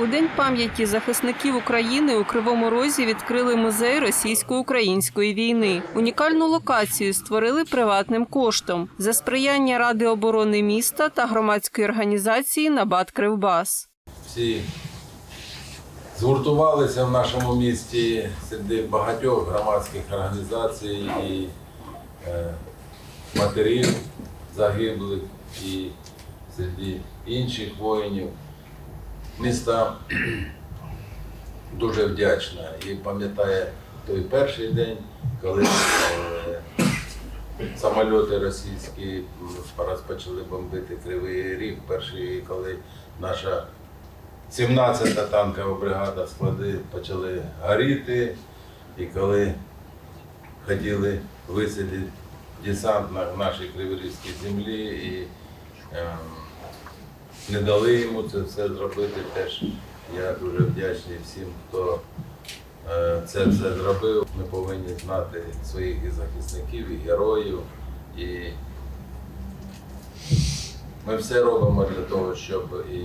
У день пам'яті захисників України у Кривому Розі відкрили музей російсько-української війни. Унікальну локацію створили приватним коштом за сприяння Ради оборони міста та громадської організації Набат Кривбас. всі згуртувалися в нашому місті серед багатьох громадських організацій і е, матерів загиблих і серед інших воїнів. Міста дуже вдячна і пам'ятає той перший день, коли е, самольоти російські розпочали бомбити Кривий Ріг. Перший, коли наша 17-та танкова бригада склади почали горіти, і коли хотіли висадити десант на нашій Криворізькій землі і ем, не дали йому це все зробити. Теж я дуже вдячний всім, хто е, це все зробив. Ми повинні знати своїх і захисників, і героїв. І ми все робимо для того, щоб і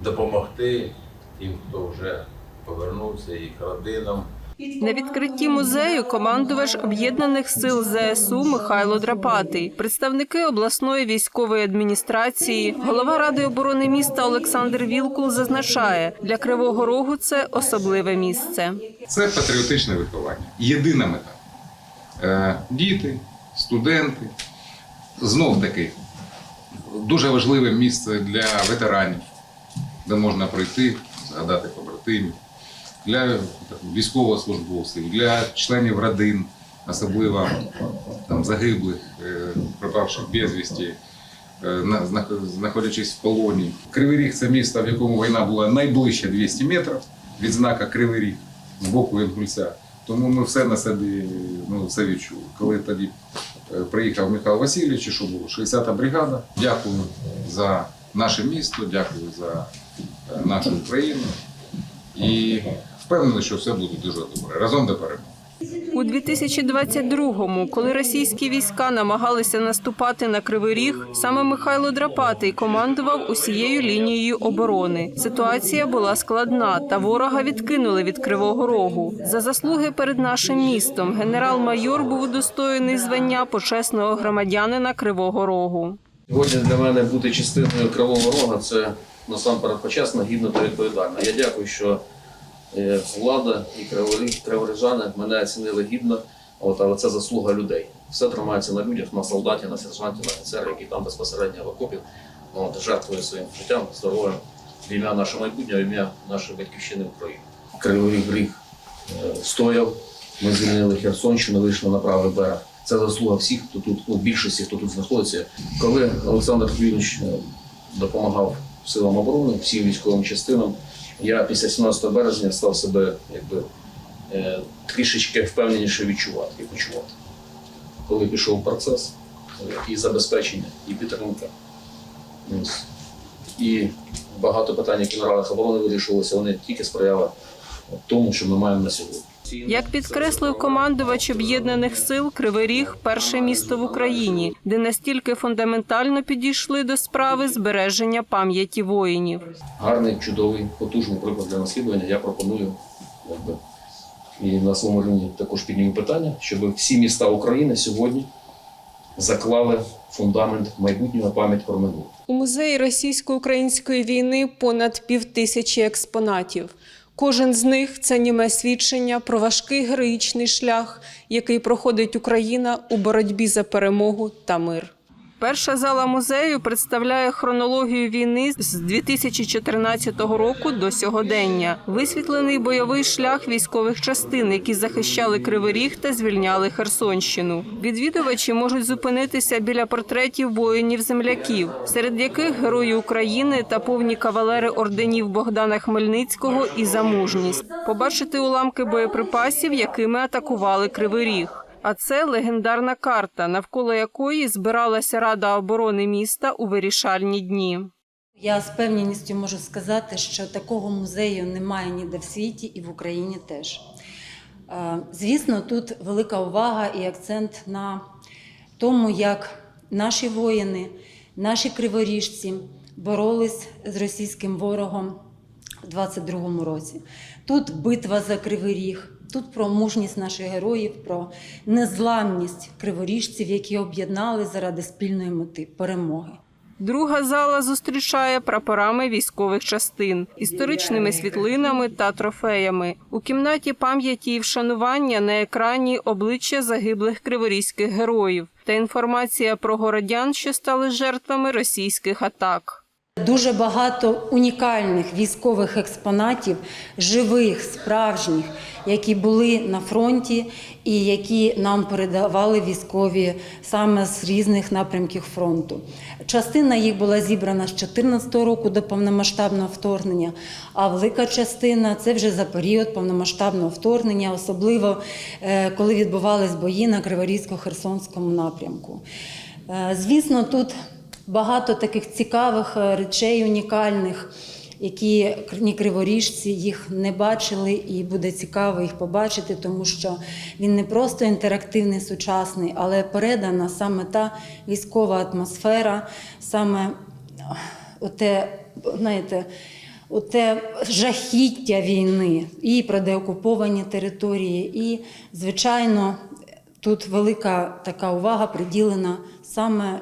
допомогти тим, хто вже повернувся, їх родинам. На відкритті музею командувач об'єднаних сил ЗСУ Михайло Драпатий, представники обласної військової адміністрації, голова ради оборони міста Олександр Вілкул зазначає, для Кривого Рогу це особливе місце. Це патріотичне виховання. Єдина мета. Е, Діти, студенти. Знов таки, дуже важливе місце для ветеранів, де можна прийти, згадати побратимів, для військовослужбовців, для членів родин, особливо там, загиблих, е, пропавших безвісті, е, на- знах- знаходячись в полоні. Кривий Ріг це місто, в якому війна була найближче 200 метрів від знака Кривий Ріг з боку Інгульця. Тому ми все на собі ну, це відчули. Коли тоді е, приїхав Михайло Васильович, що було 60-та бригада. Дякую за наше місто, дякую за нашу Україну. І впевнений, що все буде дуже добре. Разом до перемоги. У 2022-му, коли російські війська намагалися наступати на Кривий Ріг, саме Михайло Драпатий командував усією лінією оборони. Ситуація була складна, та ворога відкинули від Кривого Рогу. За заслуги перед нашим містом генерал-майор був удостоєний звання почесного громадянина Кривого Рогу. Сьогодні для мене бути частиною Кривого Рога це насамперед почесно, гідно та відповідально. Я дякую, що влада і криворіжани мене оцінили гідно, от, але це заслуга людей. Все тримається на людях, на солдаті, на сержанті, на офіцері, які там безпосередньо в окопі от, жертвує своїм життям, здоров'ям в ім'я нашого майбутнього, в ім'я нашої батьківщини України. Кривий ріг е, стояв, ми звільнили Херсонщину, вийшли на правий берег. Це заслуга всіх, хто тут, ну, більшості, хто тут знаходиться. Коли Олександр Хвіліч е, допомагав силам оборони, всім військовим частинам, я після 17 березня став себе якби е, трішечки впевненіше відчувати і почувати. Коли пішов процес е, і забезпечення, і підтримка. І багато питань, які на радах оборони вирішувалися, вони тільки сприяли тому, що ми маємо на сьогодні. Як підкреслив командувач об'єднаних сил, Кривий Ріг перше місто в Україні, де настільки фундаментально підійшли до справи збереження пам'яті воїнів. гарний, чудовий, потужний приклад для наслідування. Я пропоную якби, і на своєму рівні також підніму питання, щоб всі міста України сьогодні заклали фундамент майбутнього пам'ять про минуле. У музеї російсько-української війни понад півтисячі експонатів. Кожен з них це німе свідчення про важкий героїчний шлях, який проходить Україна у боротьбі за перемогу та мир. Перша зала музею представляє хронологію війни з 2014 року до сьогодення. Висвітлений бойовий шлях військових частин, які захищали Кривий Ріг та звільняли Херсонщину. Відвідувачі можуть зупинитися біля портретів воїнів-земляків, серед яких герої України та повні кавалери орденів Богдана Хмельницького і за мужність. Побачити уламки боєприпасів, якими атакували Кривий Ріг. А це легендарна карта, навколо якої збиралася Рада оборони міста у вирішальні дні. Я з певністю можу сказати, що такого музею немає ніде в світі і в Україні теж. Е, Звісно, тут велика увага і акцент на тому, як наші воїни, наші криворіжці боролись з російським ворогом у 22-му році. Тут битва за Кривий Ріг, тут про мужність наших героїв, про незламність криворіжців, які об'єднали заради спільної мети перемоги. Друга зала зустрічає прапорами військових частин, історичними світлинами та трофеями. У кімнаті пам'яті і вшанування на екрані обличчя загиблих криворізьких героїв та інформація про городян, що стали жертвами російських атак. Дуже багато унікальних військових експонатів, живих, справжніх, які були на фронті і які нам передавали військові саме з різних напрямків фронту. Частина їх була зібрана з 2014 року до повномасштабного вторгнення, а велика частина це вже за період повномасштабного вторгнення, особливо е, коли відбувались бої на Криворізько-Херсонському напрямку. Е, Звісно, тут багато таких цікавих е, речей унікальних, які ні криворіжці їх не бачили, і буде цікаво їх побачити, тому що він не просто інтерактивний, сучасний, але передана саме та військова атмосфера, саме оте, знаєте, оте жахіття війни і про деокуповані території, і, звичайно, тут велика така увага приділена саме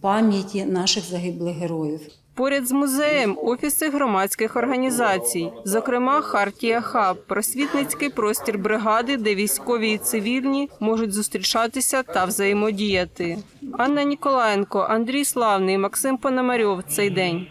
пам'яті наших загиблих героїв. Поряд з музеєм офіси громадських організацій, зокрема Хартія Хаб, просвітницький простір бригади, де військові і цивільні можуть зустрічатися та взаємодіяти. Анна Ніколаєнко, Андрій Славний, Максим Пономарьов. Цей день.